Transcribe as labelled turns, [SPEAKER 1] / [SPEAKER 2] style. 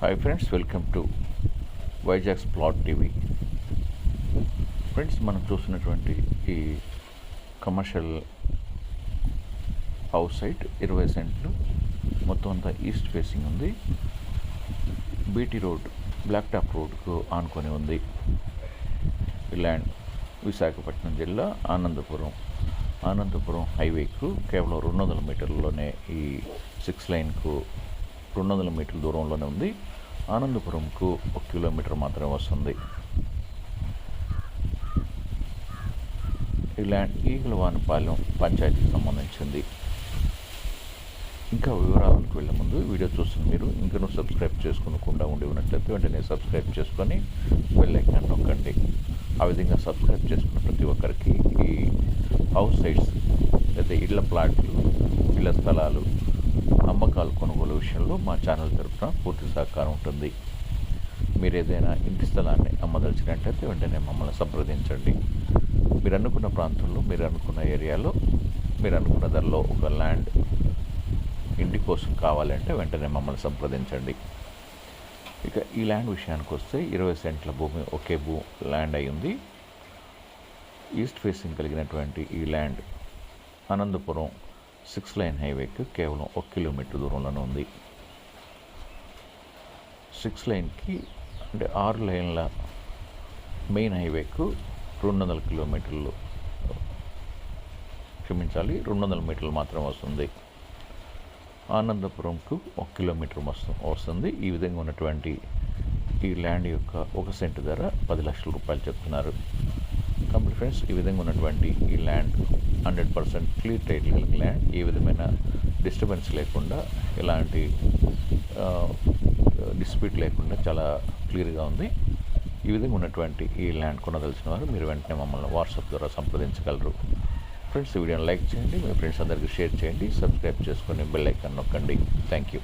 [SPEAKER 1] Hi friends welcome to Vizag's plot TV friends మనం చూసినటువంటి ఈ కమర్షియల్ హౌస్ సైట్ ఇరవై సెంట్లు. మొత్తం అంతా ఈస్ట్ ఫేసింగ్ ఉంది. బీటీ రోడ్ బ్లాక్ టాప్ రోడ్కు ఆనుకొని ఉంది. ఈ ల్యాండ్ విశాఖపట్నం జిల్లా ఆనందపురం. ఆనందపురం హైవేకు కేవలం రెండు వందల మీటర్లలోనే ఈ సిక్స్ లైన్కు రెండు వందల మీటర్ల దూరంలోనే ఉంది. ఆనందపురంకు ఒక కిలోమీటర్ మాత్రమే వస్తుంది. ఇలాంటి ల్యాండ్ ఈగలవానిపాలెం పంచాయతీకి సంబంధించింది. ఇంకా వివరాలకు వెళ్ళే ముందు వీడియో చూస్తున్న మీరు ఇంకా సబ్స్క్రైబ్ చేసుకోకుండా ఉండి ఉన్నట్లయితే వెంటనే సబ్స్క్రైబ్ చేసుకొని బెల్ ఐకాన్ నొక్కండి. ఆ విధంగా సబ్స్క్రైబ్ చేసుకున్న ప్రతి ఒక్కరికి ఈ హౌస్ సైట్స్ లేదా ఇళ్ళ ప్లాట్లు ఇళ్ళ స్థలాలు అమ్మకాలు కొనుగోలు విషయంలో మా ఛానల్ తరఫున పూర్తి సహకారం ఉంటుంది. మీరు ఏదైనా ఇంటి స్థలాన్ని అమ్మదలిచినట్లయితే వెంటనే మమ్మల్ని సంప్రదించండి. మీరు అనుకున్న ప్రాంతంలో మీరు అనుకున్న ఏరియాలో మీరు అనుకున్న ధరలో ఒక ల్యాండ్ ఇంటి కోసం కావాలంటే వెంటనే మమ్మల్ని సంప్రదించండి. ఇక ఈ ల్యాండ్ విషయానికి వస్తే ఇరవై సెంట్ల భూమి ఒకే భూ ల్యాండ్ అయ్యింది ఈస్ట్ ఫేసింగ్ కలిగినటువంటి ఈ ల్యాండ్ అనంతపురం సిక్స్ లైన్ హైవేకి కేవలం ఒక కిలోమీటర్ దూరంలోనే ఉంది. సిక్స్ లైన్కి అంటే ఆరు లైన్ల మెయిన్ హైవేకు రెండు వందల కిలోమీటర్లు క్షమించాలి రెండు వందల మీటర్లు మాత్రం వస్తుంది. ఆనందపురంకు ఒక కిలోమీటర్ వస్తు వస్తుంది. ఈ విధంగా ఉన్నటువంటి ఈ ల్యాండ్ యొక్క ఒక సెంటు ధర పది లక్షల రూపాయలు చెప్తున్నారు. కంపెనీ ఫ్రెండ్స్ ఈ విధంగా ఉన్నటువంటి ఈ land hundred percent clear title కలిగిన ల్యాండ్ ఏ విధమైన డిస్టర్బెన్స్ లేకుండా ఎలాంటి డిస్ప్యూట్ లేకుండా చాలా క్లియర్గా ఉంది. ఈ విధంగా ఉన్నటువంటి ఈ ల్యాండ్ కొనదలిసిన వారు మీరు వెంటనే మమ్మల్ని వాట్సాప్ ద్వారా సంప్రదించగలరు. ఫ్రెండ్స్ ఈ వీడియోని లైక్ చేయండి మీ ఫ్రెండ్స్ అందరికీ షేర్ చేయండి సబ్స్క్రైబ్ చేసుకొని బెల్ ఐకాన్ నొక్కండి. Thank you